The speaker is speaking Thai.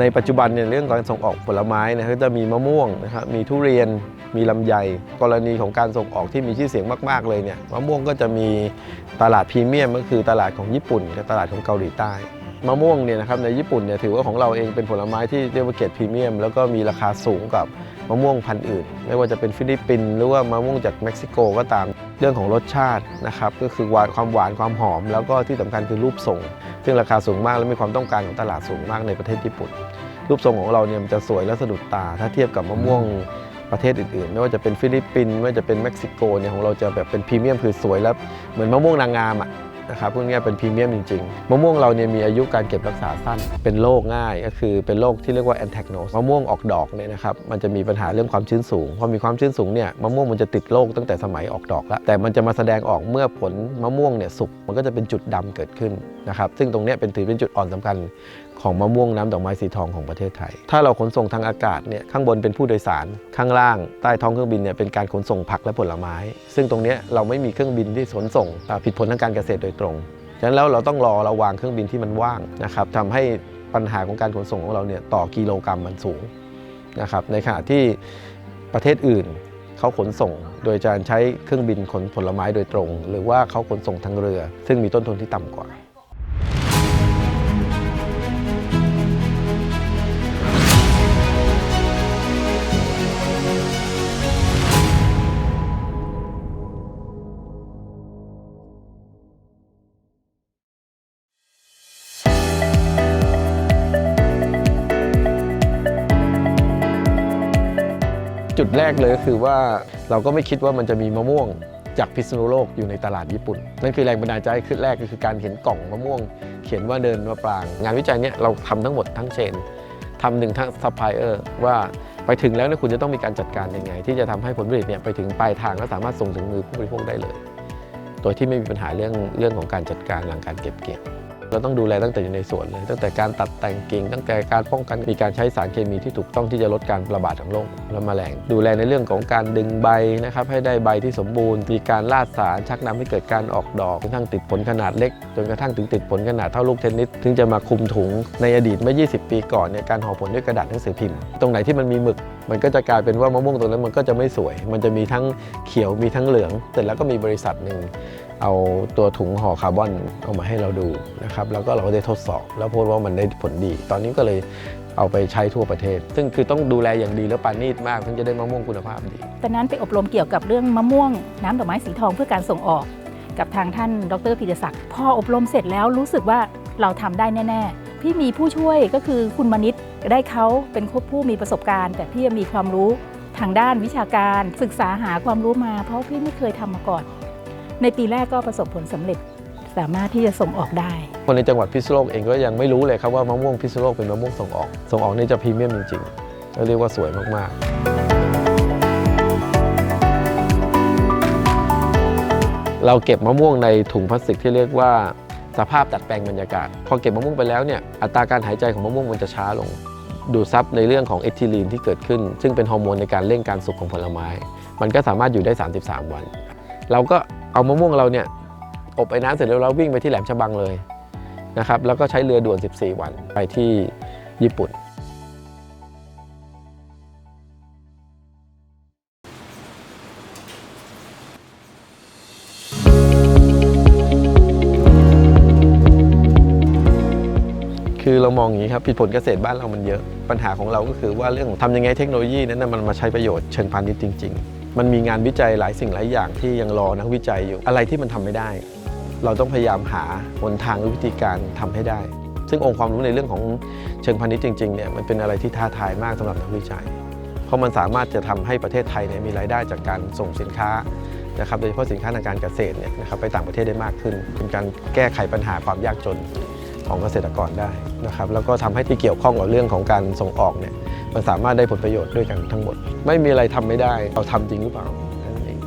ในปัจจุบันเนี่ยเรื่องการส่งออกผลไม้นะก็จะมีมะม่วงนะครับมีทุเรียนมีลำไย กรณีของการส่งออกที่มีชื่อเสียงมาก ๆ เลยเนี่ยมะม่วงก็จะมีตลาดพรีเมียมก็คือตลาดของญี่ปุ่นกับตลาดของเกาหลีใต้ มะม่วงเนี่ยนะครับในญี่ปุ่นเนี่ยถือว่าของเราเองเป็นผลไม้ที่เรียกว่าเกรดพรีเมียม แล้วก็มีราคาสูงกับมะม่วงพันธุ์อื่น ไม่ว่าจะเป็นฟิลิปปินส์หรือว่ามะม่วงจากเม็กซิโกก็ตามเรื่องของรสชาตินะครับก็คือหวานความหวานความหอม แล้วก็ที่สำคัญคือรูปทรง ซึ่งราคาสูงมากและมีความต้องการของตลาดสูงมากในประเทศญี่ปุ่น รูปทรงของเราเนี่ยมันจะสวยและสะดุดตา ถ้าเทียบกับมะม่วงประเทศอื่นๆ ไม่ว่าจะเป็นฟิลิปปินส์ไม่ว่าจะเป็นเม็กซิโกเนี่ยของเราจะแบบเป็นพรีเมียมคือสวยแล้วเหมือนมะม่วงนางงามอะ นะครับพวกนี้เป็นพรีเมียมจริงๆ มะม่วงเราเนี่ยมีอายุการเก็บรักษาสั้น เป็นโรคง่ายก็คือเป็นโรคที่เรียกว่าแอนแทกโนสมะม่วงออกดอกเนี่ยนะครับมันจะมีปัญหาเรื่องความชื้นสูง พอมีความชื้นสูงเนี่ยมะม่วงมันจะติดโรคตั้งแต่สมัยออกดอกแล้ว แต่มันจะมาแสดงออกเมื่อผลมะม่วงเนี่ยสุกมันก็จะเป็นจุดดำเกิดขึ้นนะครับซึ่งตรงเนี้ยเป็นถือเป็นจุดอ่อนสำคัญ ของมะม่วงน้ำดอกไม้สีทองของประเทศไทย ถ้าเราขนส่งทางอากาศเนี่ยข้างบนเป็นผู้โดยสาร ข้างล่างใต้ท้องเครื่องบินเนี่ยเป็นการขนส่งผักและผลไม้ ซึ่งตรงนี้เราไม่มีเครื่องบินที่ขนส่งผิดผลทางการเกษตรโดยตรงฉะนั้นแล้วเราต้องรอเราวางเครื่องบินที่มันว่างนะครับทำให้ปัญหาของการขนส่งของเราเนี่ยต่อกิโลกรรัมมันสูงนะครับในขณะที่ประเทศอื่นเขาขนส่งโดยการใช้เครื่องบินขนผลไม้โดยตรง หรือว่าเขาขนส่งทางเรือ ซึ่งมีต้นทุนที่ต่ำกว่า จุดแรกเลยก็คือว่าเราก็ไม่คิดว่ามันจะมีมะม่วงจากพิษณุโลกอยู่ในตลาดญี่ปุ่น นั่นคือแรงบันดาลใจขึ้นแรกก็คือการเห็นกล่องมะม่วง เขียนว่าเดินมะปราง งานวิจัยเนี้ยเราทำทั้งหมดทั้งเชนทำหนึ่งทั้งซัพพลายเออร์ว่าไปถึงแล้วเนี่ยคุณจะต้องมีการจัดการยังไง ที่จะทำให้ผลผลิตเนี่ยไปถึงปลายทางและสามารถส่งถึงมือผู้บริโภคได้เลย โดยที่ไม่มีปัญหาเรื่องเรื่องของการจัดการหลังการเก็บเกี่ยว เราต้องดูแลตั้งแต่อยู่ในสวนเลย ตั้งแต่การตัดแต่งกิ่งตั้งแต่การป้องกันมีการใช้สารเคมีที่ถูกต้องที่จะลดการระบาดของโรคและแมลงดูแลในเรื่องของการดึงใบนะครับให้ได้ใบที่สมบูรณ์ มีการลาดสารชักนำให้เกิดการออกดอกจนกระทั่งติดผลขนาดเล็ก จนกระทั่งถึงติดผลขนาดเท่าลูกเทนนิสถึงจะมาคุมถุงในอดีตเมื่อ 20 ปีก่อนเนี่ยการห่อผลด้วยกระดาษหนังสือพิมพ์ ตรงไหนที่มันมีหมึก มันก็จะกลายเป็นว่ามะม่วงตรงนั้นมันก็จะไม่สวย มันจะมีทั้งเขียวมีทั้งเหลือง เสร็จแล้วก็มีบริษัทหนึ่ง เอาตัวถุงห่อคาร์บอนเอามาให้เราดูนะครับแล้วก็เราก็ได้ทดสอบ แล้วพบว่ามันได้ผลดี ตอนนี้ก็เลยเอาไปใช้ทั่วประเทศ ซึ่งคือต้องดูแลอย่างดีแล้วปานีตมากถึงจะได้มะม่วงคุณภาพดีตอนนั้นไปอบรมเกี่ยวกับเรื่องมะม่วงน้ำดอกไม้สีทองเพื่อการส่งออก กับทางท่านดรพิรศักดิ์พออบรมเสร็จแล้วรู้สึกว่าเราทำได้แน่ ๆ พี่มีผู้ช่วยก็คือคุณมณิตได้เขาเป็นผู้มีประสบการณ์ แต่พี่มีความรู้ทางด้านวิชาการศึกษาหาความรู้มา เพราะพี่ไม่เคยทำมาก่อน ในปีแรกก็ประสบผลสำเร็จสามารถที่จะส่งออกได้ คนในจังหวัดพิษณุโลกเองก็ยังไม่รู้เลยครับว่ามะม่วงพิษณุโลกเป็นมะม่วงส่งออก ส่งออกนี่จะพรีเมียมจริงๆแล้วเรียกว่าสวยมากๆ เราเก็บมะม่วงในถุงพลาสติกที่เรียกว่าสภาพดัดแปลงบรรยากาศ พอเก็บมะม่วงไปแล้วเนี่ยอัตราการหายใจของมะม่วงมันจะช้าลง ดูดซับในเรื่องของเอทิลีนที่เกิดขึ้น ซึ่งเป็นฮอร์โมนในการเร่งการสุกของผลไม้ มันก็สามารถอยู่ได้ 33 วัน เราก็ เอามะม่วงเราเนี่ยอบไอ้น้ำเสร็จแล้วเราวิ่งไปที่แหลมฉบังเลยนะครับแล้วก็ใช้เรือด่วน 14 วันไปที่ญี่ปุ่น คือเรามองอย่างนี้ครับผิดผลเกษตรบ้านเรามันเยอะ ปัญหาของเราก็คือว่าเรื่องของทำยังไงเทคโนโลยีนั้นมันมาใช้ประโยชน์เชิงพาณิชย์จริง ๆ มันมีงานวิจัยหลายสิ่งหลายอย่างที่ยังรอนักวิจัยอยู่ อะไรที่มันทำไม่ได้ เราต้องพยายามหาหนทางหรือวิธีการทำให้ได้ ซึ่งองค์ความรู้ในเรื่องของเชิงพาณิชย์จริงๆเนี่ยมันเป็นอะไรที่ท้าทายมากสำหรับนักวิจัย เพราะมันสามารถจะทำให้ประเทศไทยเนี่ยมีรายได้จากการส่งสินค้านะครับโดยเฉพาะสินค้าทางการเกษตรเนี่ยนะครับไปต่างประเทศได้มากขึ้น เป็นการแก้ไขปัญหาความยากจนของเกษตรกรได้นะครับแล้วก็ทำให้ที่เกี่ยวข้องกับเรื่องของการส่งออกเนี่ย มันสามารถได้ผลประโยชน์ด้วยกันทั้งหมด ไม่มีอะไรทำไม่ได้ เราทำจริงหรือเปล่านั่นเอง